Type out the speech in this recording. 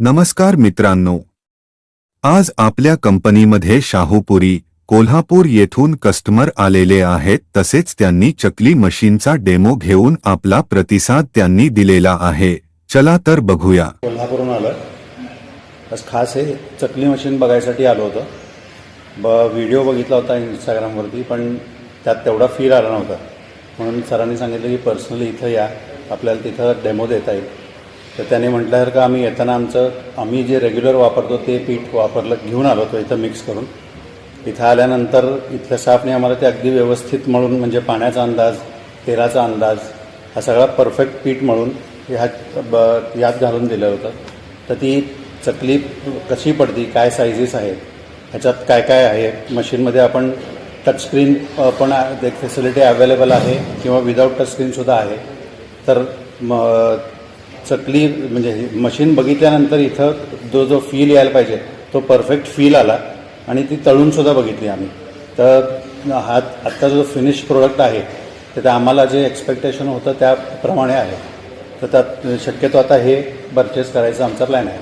नमस्कार मित्रांनो. आज आपल्या कंपनीमध्ये शाहूपुरी कोल्हापूर येथून कस्टमर आलेले आहेत तसेच त्यांनी चकली मशीनचा डेमो घेऊन आपला प्रतिसाद त्यांनी दिलेला आहे. चला तर बघूया. कोल्हापूरून आलं बस खास हे चकली मशीन बघायसाठी आलो होतं. ब व्हिडिओ बघितला होता इंस्टाग्रामवरती पण त्यात तेवढा फील आला नव्हता. म्हणून सरांनी सांगितलं की पर्सनली इथं या. आपल्याला तिथं डेमो देता येईल. तर त्याने म्हटल्यासारखं आम्ही येताना आमचं आम्ही जे रेग्युलर वापरतो ते पीठ वापरलं घेऊन आलो होतो इथं मिक्स करून. इथं आल्यानंतर इथल्या स्टाफने आम्हाला ते अगदी व्यवस्थित मळून म्हणजे पाण्याचा अंदाज तेलाचा अंदाज हा सगळा परफेक्ट पीठ मळून ह्यात ब यात घालून दिलं होतं. तर ती चकली कशी पडती काय सायझेस आहेत ह्याच्यात काय काय आहे मशीनमध्ये आपण टचस्क्रीन पण एक फॅसिलिटी अवेलेबल आहे किंवा विदाऊट टचस्क्रीनसुद्धा आहे. तर म चकली म्हणजे ही मशीन बघितल्यानंतर इथं जो जो फील यायला पाहिजे तो परफेक्ट फील आला. आणि ती तळूनसुद्धा बघितली आम्ही. तर हा आत्ता जो फिनिश प्रोडक्ट आहे तर आम्हाला जे एक्सपेक्टेशन होतं त्याप्रमाणे आहे. तर त्यात शक्यतो आता हे परचेस करायचा आमचा प्लॅन आहे.